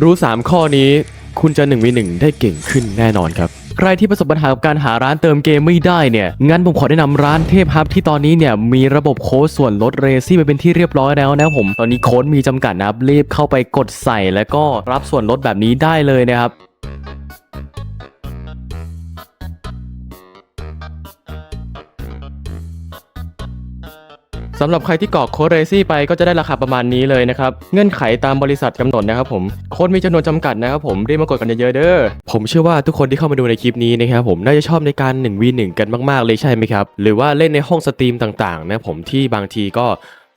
รู้ 3 ข้อนี้คุณจะ1วิ1ได้เก่งขึ้นแน่นอนครับ ใครที่ประสบปัญหากับการหาร้านเติมเกมไม่ได้เนี่ย งั้นผมขอแนะนำร้านเทพฮับที่ตอนนี้เนี่ย มีระบบโค้ดส่วนลดเรซี่ไปเป็นที่เรียบร้อยแล้วนะผม ตอนนี้โค้ดมีจำกัดนะครับรีบเข้าไปกดใส่แล้วก็รับส่วนลดแบบนี้ได้เลยนะครับ สำหรับใครที่กรอกโค้ดเรซี่ไปก็จะได้ราคาประมาณนี้เลยนะครับ เงื่อนไขตามบริษัทกำหนดนะครับผม โค้ดมีจำนวนจำกัดนะครับผมรีบมากดกันเยอะๆเด้อ ผมเชื่อว่าทุกคนที่เข้ามาดูในคลิปนี้นะครับผมน่าจะชอบในการ 1v1 กันมากๆเลยใช่ไหมครับ หรือว่าเล่นในห้องสตรีมต่างๆนะผมที่บางทีก็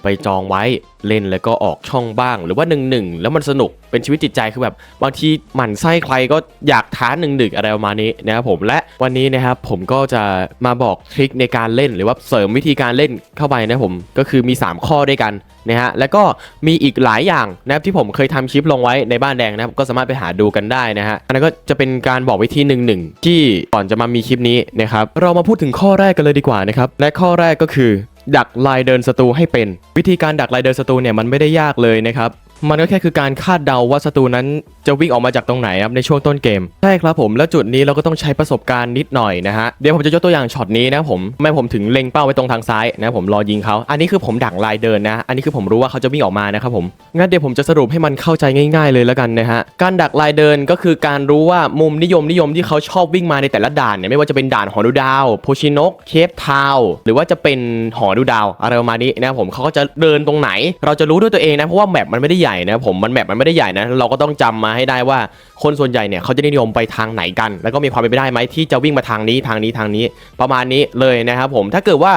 ไปจองไว้เล่นแล้วก็ออกช่องบ้าง หรือว่า1นึแล้วมันสนุกเป็นชีวิตจิตใจคือแบบบางทีหมั่นไส้ใครก็อยากท้า1นึอะไรประมาณนี้นะครับผมและวันนี้นะครับผมก็จะมาบอกทริคในการเล่นหรือว่าเสริมวิธีการเล่นเข้าไปนะผมก็คือมี 3 ข้อด้วยกันนะฮะแล้วก็มีอีกหลายอย่างนะครับที่ผมเคยทำคลิปลงไว้ในบ้านแดงนะครับก็สามารถไปหาดูกันได้นะฮะอันนั้นก็จะเป็นการบอกวิธีหนึ่งหนึ่งที่ก่อนจะมามีคลิปนี้นะครับเรามาพูดถึงข้อแรกกันเลยดีกว่านะครับและข้อแรกก็คือ ดักลายเดินศัตรูให้เป็น วิธีการดักลายเดินศัตรูเนี่ยมันไม่ได้ยากเลยนะครับ มันก็แค่คือการคาดเดาว่าศัตรูนั้นจะวิ่งออกมาจากตรงไหนครับในช่วงต้นเกมใช่ครับผมแล้วจุดนี้เราก็ต้องใช้ประสบการณ์นิดหน่อยนะฮะเดี๋ยวผมจะยกตัวอย่างช็อตนี้นะผมไม่ผมถึงเล็งเป้าไว้ตรงทางซ้ายนะผมรอยิงเขาอันนี้คือผมดักลายเดินนะ อันนี้คือผมรู้ว่าเขาจะวิ่งออกมานะครับผมงั้นเดี๋ยวผมจะสรุปให้มันเข้าใจง่าย ๆ เลยแล้วกันนะฮะการดักลายเดินก็คือการรู้ว่ามุมนิยมนิยมที่เขาชอบวิ่งมาในแต่ละด่านเนี่ยไม่ว่าจะเป็นด่านหอดูดาวโพชินกเคปทาวหรือว่าจะเป็นหอดูดาวอะไรประมาณนี้นะผมเขาก็จะเดินตรงไหน เราจะรู้ด้วยตัวเองนะเพราะว่าแมปมันไม่ได้ใหญ่นะผมมันแมปมันไม่ได้ใหญ่นะเราก็ต้องจำมาให้ได้ว่าคนส่วนใหญ่เนี่ยเขาจะนิยมไปทางไหนกัน แล้วก็มีความเป็นไปได้ไหมที่จะวิ่งมาทางนี้ทางนี้ทางนี้ ประมาณนี้เลยนะครับผมถ้าเกิดว่า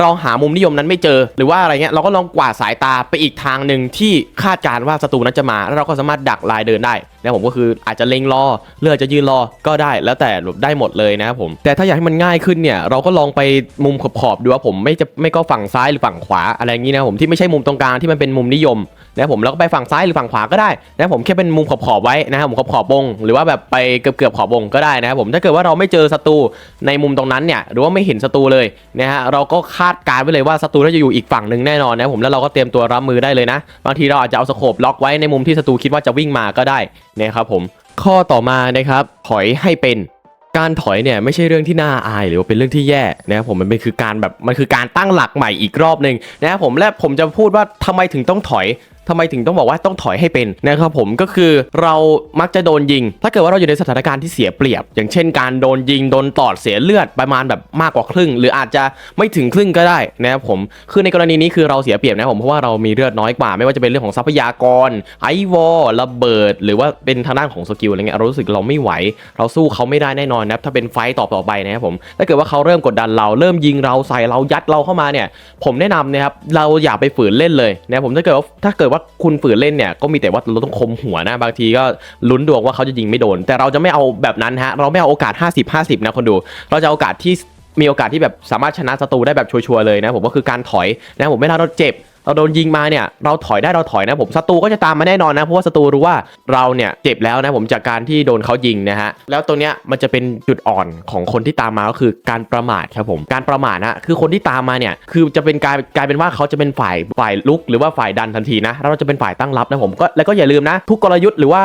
เราหามุมนิยมนั้นไม่เจอ หรือว่าอะไรเงี้ยเราก็ลองกวาดสายตาไปอีกทางหนึ่งที่คาดการณ์ว่าศัตรูนั้นจะมา แล้วเราก็สามารถดักลายเดินได้นะผมก็คืออาจจะเล็งรอเลือกจะยืนรอก็ได้ แล้วแต่ได้หมดเลยนะครับผมแต่ถ้าอยากให้มันง่ายขึ้นเนี่ยเราก็ลองไปมุมขอบๆดูว่าผมไม่จะไม่ก็ฝั่งซ้ายหรือฝั่งขวาอะไรอย่างนี้นะผมที่ไม่ใช่มุมตรงกลางที่มันเป็นมุมนิยม นะผมแล้วก็ไปฝั่งซ้ายหรือฝั่งขวาก็ได้นะผมแค่เป็นมุมขอบๆไว้นะครับผมขอบๆวงหรือว่าแบบไปเกือบๆขอบวงก็ได้นะครับผมถ้าเกิดว่าเราไม่เจอศัตรูในมุมตรงนั้นเนี่ยหรือว่าไม่เห็นศัตรูเลยนะฮะเราก็คาดการณ์ไว้เลยว่าศัตรูน่าจะอยู่อีกฝั่งหนึ่งแน่นอนนะผมแล้วเราก็เตรียมตัวรับมือได้เลยนะ บางทีเราอาจจะเอาสโคปล็อกไว้ในมุมที่ศัตรูคิดว่าจะวิ่งมาก็ได้นะครับผมข้อต่อมานะครับถอยให้เป็นการถอยเนี่ยไม่ใช่เรื่องที่น่าอายหรือว่าเป็นเรื่องที่แย่นะครับผมมันเป็นคือการแบบมันคือการตั้งหลักใหม่อีกรอบหนึ่งนะครับผมและผมจะพูดว่าทำไมถึงต้องถอย ทำไมถึงต้องบอกว่าต้องถอยให้เป็นนะครับผมก็คือเรามักจะโดนยิง ถ้าเกิดว่าเราอยู่ในสถานการณ์ที่เสียเปรียบ อย่างเช่นการโดนยิงโดนตอดเสียเลือดประมาณแบบมากกว่าครึ่ง หรืออาจจะไม่ถึงครึ่งก็ได้นะครับผมคือในกรณีนี้คือเราเสียเปรียบนะครับผมเพราะว่าเรามีเลือดน้อยกว่า ไม่ว่าจะเป็นเรื่องของทรัพยากรไอวอลระเบิด หรือว่าเป็นทางด้านของสกิลอะไรเงี้ยเรารู้สึกเราไม่ไหว เราสู้เขาไม่ได้แน่นอนนะถ้าเป็นไฟต์ต่อต่อไปนะครับผมถ้าเกิดว่าเขาเริ่มกดดันเราเริ่มยิงเราใส่เรายัดเราเข้ามาเนี่ย ผมแนะนำนะครับเราอย่าไปฝืนเล่นเลยนะผมถ้าเกิดว่าถ้าเกิดว่าคุณฝืนเล่นเนี่ยก็มีแต่ว่าเราต้องคมหัวนะบางทีก็ลุ้นดวงว่าเขาจะยิงไม่โดน แต่เราจะไม่เอาแบบนั้นฮะเราไม่เอาโอกาส 50 50 นะคนดู เราจะโอกาสที่มีโอกาสที่แบบสามารถชนะศัตรูได้แบบชัวร์ๆเลยนะผมก็คือการถอยนะผมเวลาเราเจ็บ เราโดนยิงมาเนี่ยเราถอยได้เราถอยนะผมศัตรูก็จะตามมาแน่นอนนะเพราะว่าศัตรูรู้ว่าเราเนี่ยเจ็บแล้วนะผมจากการที่โดนเขายิงนะฮะแล้วตรงเนี้ยมันจะเป็นจุดอ่อนของคนที่ตามมาก็คือการประมาทครับผมการประมาทนะคือคนที่ตามมาเนี่ยคือจะเป็นกลายกลายเป็นว่าเขาจะเป็นฝ่ายฝ่ายลุก หรือว่าฝ่ายดันทันทีนะแล้วเราจะเป็นฝ่ายตั้งรับนะผมก็แล้วก็อย่าลืมนะทุกกลยุทธ์หรือว่า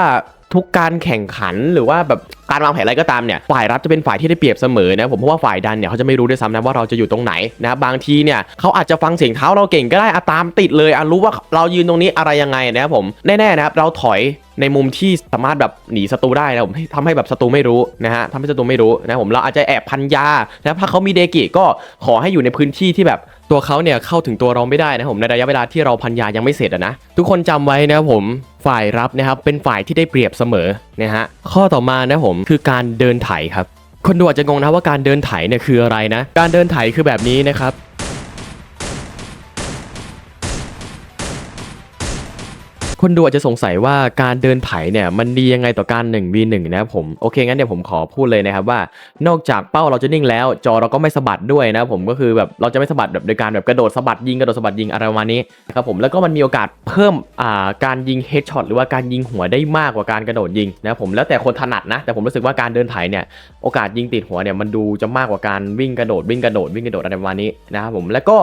ทุกการแข่งขันหรือว่าแบบการวางแผนอะไรก็ตามเนี่ยฝ่ายรับจะเป็นฝ่ายที่ได้เปรียบเสมอนะผมเพราะว่าฝ่ายดันเนี่ยเขาจะไม่รู้ด้วยซ้ำนะว่าเราจะอยู่ตรงไหนนะบางทีเนี่ยเขาอาจจะฟังเสียงเท้าเราเก่งก็ได้อะตามติดเลยอะรู้ว่าเรายืนตรงนี้อะไรยังไงนะครับผมแน่ๆนะครับเราถอยในมุมที่สามารถแบบหนีศัตรูได้นะผมทำให้แบบศัตรูไม่รู้นะฮะทำให้ศัตรูไม่รู้นะผมเราอาจจะแอบพันยานะถ้าเขามีเดกิก็ขอให้อยู่ในพื้นที่ที่แบบตัวเขาเนี่ยเข้าถึงตัวเราไม่ได้นะผมในระยะเวลาที่เราพันยายังไม่เสร็จนะทุกคนจำไว้นะผม ฝ่ายรับนะครับเป็นฝ่ายที่ได้เปรียบเสมอนะฮะข้อต่อมานะผมคือการเดินไถครับคนดูอาจจะงงนะว่าการเดินไถเนี่ยคืออะไรนะ การเดินไถคือแบบนี้นะครับ คนดูอาจจะสงสัยว่าการเดินไถเนี่ยมันดียังไงต่อการ 1v1 นะครับผมโอเคงั้นเดี๋ยวผมขอพูดเลยนะครับว่า นอกจากเป้าเราจะนิ่งแล้ว จอเราก็ไม่สะบัดด้วยนะผมก็คือแบบเราจะไม่สะบัดแบบโดยการแบบกระโดดสะบัดยิงกระโดดสะบัดยิงอะไรประมาณนี้นะครับผมแล้วก็มันมีโอกาสเพิ่มอ่าการยิงเฮดช็อตหรือว่าการยิงหัวได้มากกว่าการกระโดดยิงนะครับผมแล้วแต่คนถนัดนะ แต่ผมรู้สึกว่าการเดินไถเนี่ยโอกาสยิงติดหัวเนี่ยมันดูจะมากกว่าการวิ่งกระโดดวิ่งกระโดดวิ่งกระโดดอะไรประมาณนี้นะครับผมแล้วก็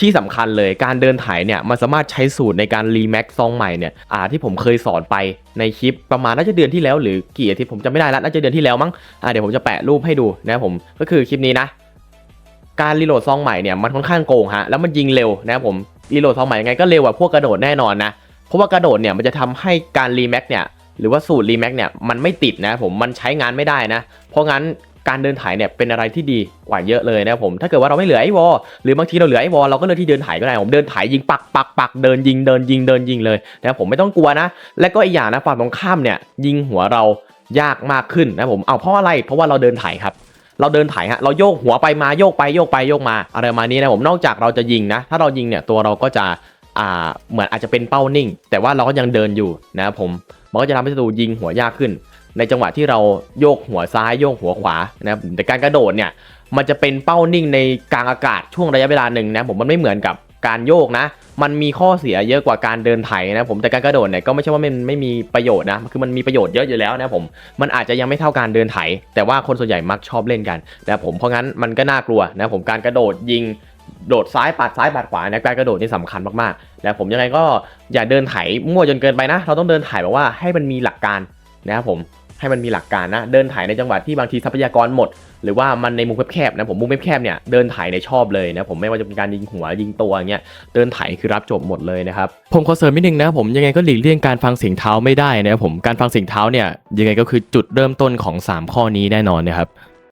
ที่สำคัญเลยการเดินไถเนี่ยมันสามารถใช้สูตรในการรีแม็กซองใหม่เนี่ยอ่าที่ผมเคยสอนไปในคลิปประมาณน่าจะเดือนที่แล้วหรือกี่อาทิตย์ผมจำไม่ได้แล้วน่าจะเดือนที่แล้วมั้งอ่าเดี๋ยวผมจะแปะรูปให้ดูนะผมก็คือคลิปนี้นะ การรีโหลดซองใหม่เนี่ยมันค่อนข้างโกงฮะแล้วมันยิงเร็วนะครับผมรีโหลดซองใหม่ยังไงก็เร็วกว่าพวกกระโดดแน่นอนนะเพราะว่ากระโดดเนี่ยมันจะทำให้การรีแม็กเนี่ยหรือว่าสูตรรีแม็กเนี่ยมันไม่ติดนะผมมันใช้งานไม่ได้นะ เพราะงั้น การเดินถ่ายเนี่ยเป็นอะไรที่ดีกว่าเยอะเลยนะครับผมถ้าเกิดว่าเราไม่เหลือไอ้วอลหรือบางทีเราเหลือไอ้วอลเราก็เลือกที่เดินถ่ายก็ได้ผมเดินถ่ายยิงปักปักปักเดินยิงเดินยิงเดินยิงเลยนะครับผมไม่ต้องกลัวนะ และก็อีกอย่างนะฝั่งตรงข้ามเนี่ยยิงหัวเรายากมากขึ้นนะครับผมเอาเพราะอะไรเพราะว่าเราเดินถ่ายครับเราเดินถ่ายฮะเราโยกหัวไปมาโยกไปโยกไปโยกมาอะไรประมาณนี้นะผมนอกจากเราจะยิงนะ ถ้าเรายิงเนี่ยตัวเราก็จะอ่าเหมือนอาจจะเป็นเป้านิ่ง แต่ว่าเราก็ยังเดินอยู่นะครับผมมันก็จะทำให้ศัตรูยิงหัวยากขึ้น ในจังหวะที่เราโยกหัวซ้ายโยกหัวขวานะครับแต่การกระโดดเนี่ยมันจะเป็นเป้านิ่งในกลางอากาศช่วงระยะเวลาหนึ่งนะผมมันไม่เหมือนกับการโยกนะ มันมีข้อเสียเยอะกว่าการเดินไถนะผมแต่การกระโดดเนี่ยก็ไม่ใช่ว่ามันไม่มีประโยชน์นะคือมันมีประโยชน์เยอะอยู่แล้วนะผมมันอาจจะยังไม่เท่าการเดินไถ แต่ว่าคนส่วนใหญ่มักชอบเล่นกันนะครับผมเพราะงั้นมันก็น่ากลัวนะผมการกระโดดยิงโดดซ้ายปัดซ้ายปัดขวานะการกระโดดนี่สำคัญมากๆนะครับผมยังไงก็อย่าเดินไถมั่วจนเกินไปนะ เราต้องเดินไถแบบว่าให้มันมีหลักการนะครับผม ให้มันมีหลักการนะ เดินถ่ายในจังหวัดที่บางทีทรัพยากรหมด หรือว่ามันในมุมแคบๆนะผมมุมแคบๆเนี่ยเดินถ่ายในชอบเลยนะผมไม่ว่าจะเป็นการยิงหัวยิงตัวเงี้ยเดินถ่ายคือรับจบหมดเลยนะครับผมขอเสริมนิดนึงนะผมยังไงก็หลีกเลี่ยงการฟังเสียงเท้าไม่ได้นะครับผมการฟังเสียงเท้าเนี่ยยังไงก็คือจุดเริ่มต้นของ 3 ข้อนี้แน่นอนนะครับ